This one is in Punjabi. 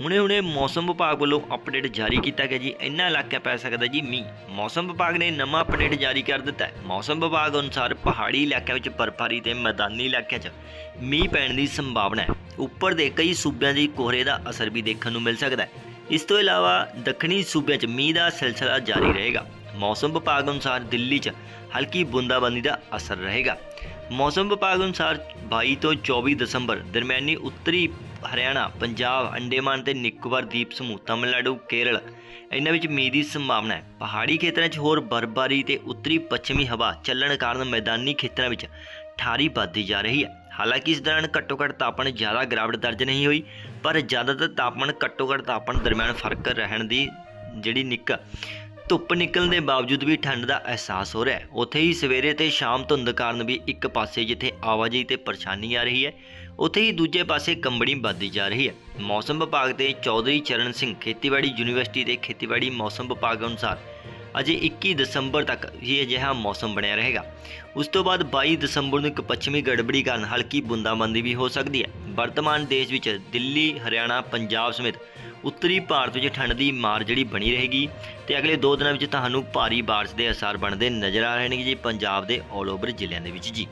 ਹੁਣੇ-ਹੁਣੇ ਮੌਸਮ ਵਿਭਾਗ ਵੱਲੋਂ ਅਪਡੇਟ ਜਾਰੀ ਕੀਤਾ ਗਿਆ ਜੀ। ਇੰਨਾ ਇਲਾਕਾ ਪੈ ਸਕਦਾ ਜੀ ਮੀਂਹ। ਮੌਸਮ ਵਿਭਾਗ ਨੇ ਨਵਾਂ ਅਪਡੇਟ ਜਾਰੀ ਕਰ ਦਿੱਤਾ ਹੈ। ਮੌਸਮ ਵਿਭਾਗ ਅਨੁਸਾਰ ਪਹਾੜੀ ਇਲਾਕਿਆਂ ਵਿੱਚ ਬਰਫਬਾਰੀ ਤੇ ਮੈਦਾਨੀ ਇਲਾਕਿਆਂ 'ਚ ਮੀਂਹ ਪੈਣ ਦੀ ਸੰਭਾਵਨਾ ਹੈ। ਉੱਪਰ ਦੇ ਕਈ ਸੂਬਿਆਂ 'ਚ ਕੋਹਰੇ ਦਾ ਅਸਰ ਵੀ ਦੇਖਣ ਨੂੰ ਮਿਲ ਸਕਦਾ ਹੈ। ਇਸ ਤੋਂ ਇਲਾਵਾ ਦੱਖਣੀ ਸੂਬਿਆਂ 'ਚ ਮੀਂਹ ਦਾ ਸਿਲਸਿਲਾ ਜਾਰੀ ਰਹੇਗਾ। ਮੌਸਮ ਵਿਭਾਗ ਅਨੁਸਾਰ ਦਿੱਲੀ 'ਚ ਹਲਕੀ ਬੂੰਦਾਬਾਂਦੀ ਦਾ ਅਸਰ ਰਹੇਗਾ। ਮੌਸਮ ਵਿਭਾਗ ਅਨੁਸਾਰ 22 ਤੋਂ 24 ਦਸੰਬਰ ਦਰਮਿਆਨੀ ਉੱਤਰੀ ਹਰਿਆਣਾ, ਪੰਜਾਬ, ਅੰਡੇਮਾਨ ਤੇ ਨਿਕੋਬਾਰ ਦੀਪ ਸਮੂਹ ਤਮਿਲਨਾਡੂ, ਕੇਰਲ। ਇਹਨਾਂ ਵਿੱਚ ਮੀਂਹ ਦੀ ਸੰਭਾਵਨਾ ਹੈ। ਪਹਾੜੀ ਖੇਤਰਾਂ 'ਚ ਹੋਰ ਬਰਫ਼ਬਾਰੀ ਤੇ ਉੱਤਰੀ ਪੱਛਮੀ ਹਵਾ ਚੱਲਣ ਕਾਰਨ ਮੈਦਾਨੀ ਖੇਤਰਾਂ ਵਿੱਚ ਠਾਰੀ ਵੱਧਦੀ ਜਾ ਰਹੀ ਹੈ। ਹਾਲਾਂਕਿ ਇਸ ਦੌਰਾਨ ਘੱਟੋ-ਘੱਟ ਤਾਪਮਾਨ ਜ਼ਿਆਦਾ ਗਿਰਾਵਟ ਦਰਜ ਨਹੀਂ ਹੋਈ, ਪਰ ਜ਼ਿਆਦਾਤਰ ਤਾਪਮਾਨ ਘੱਟੋ-ਘੱਟ ਤਾਪਮਾਨ ਦਰਮਿਆਨ ਫ਼ਰਕ ਰਹਿਣ ਦੀ ਜਿਹੜੀ ਨਿੱਕ ਧੁੱਪ ਨਿਕਲਣ ਦੇ ਬਾਵਜੂਦ ਵੀ ਠੰਡ ਦਾ ਅਹਿਸਾਸ ਹੋ ਰਿਹਾ ਹੈ। ਉੱਥੇ ਹੀ ਸਵੇਰੇ ਤੇ ਸ਼ਾਮ ਧੁੰਦ ਕਾਰਨ ਵੀ ਇੱਕ ਪਾਸੇ ਜਿੱਥੇ ਆਵਾਜਾਈ ਤੇ ਪਰੇਸ਼ਾਨੀ ਆ ਰਹੀ ਹੈ, ਉੱਥੇ ਹੀ ਦੂਜੇ ਪਾਸੇ ਕੰਬਣੀ ਵੱਧਦੀ ਜਾ ਰਹੀ ਹੈ। ਮੌਸਮ ਵਿਭਾਗ ਦੇ ਚੌਧਰੀ ਚਰਨ ਸਿੰਘ ਖੇਤੀਬਾੜੀ ਯੂਨੀਵਰਸਿਟੀ ਦੇ ਖੇਤੀਬਾੜੀ ਮੌਸਮ ਵਿਭਾਗ ਅਨੁਸਾਰ ਅਜੇ 21 ਦਸੰਬਰ ਤੱਕ ਹੀ ਅਜਿਹਾ ਮੌਸਮ ਬਣਿਆ ਰਹੇਗਾ। ਉਸ ਤੋਂ ਬਾਅਦ 22 ਦਸੰਬਰ ਨੂੰ ਇੱਕ ਪੱਛਮੀ ਗੜਬੜੀ ਕਾਰਨ ਹਲਕੀ ਬੂੰਦਾਬਾਂਦੀ ਵੀ ਹੋ ਸਕਦੀ ਹੈ। ਵਰਤਮਾਨ ਦੇਸ਼ ਵਿੱਚ ਦਿੱਲੀ, ਹਰਿਆਣਾ, ਪੰਜਾਬ ਸਮੇਤ ਉੱਤਰੀ ਭਾਰਤ ਵਿੱਚ ਠੰਡ ਦੀ ਮਾਰ ਜਿਹੜੀ ਬਣੀ ਰਹੇਗੀ ਤੇ ਅਗਲੇ 2 ਦਿਨਾਂ ਵਿੱਚ ਤੁਹਾਨੂੰ ਭਾਰੀ ਬਾਰਿਸ਼ ਦੇ ਅਸਰ ਬਣਦੇ ਨਜ਼ਰ ਆ ਰਹੇ ਨੇ ਜੀ ਪੰਜਾਬ ਦੇ ਆਲ ਓਵਰ ਜ਼ਿਲ੍ਹਿਆਂ ਦੇ ਵਿੱਚ ਜੀ।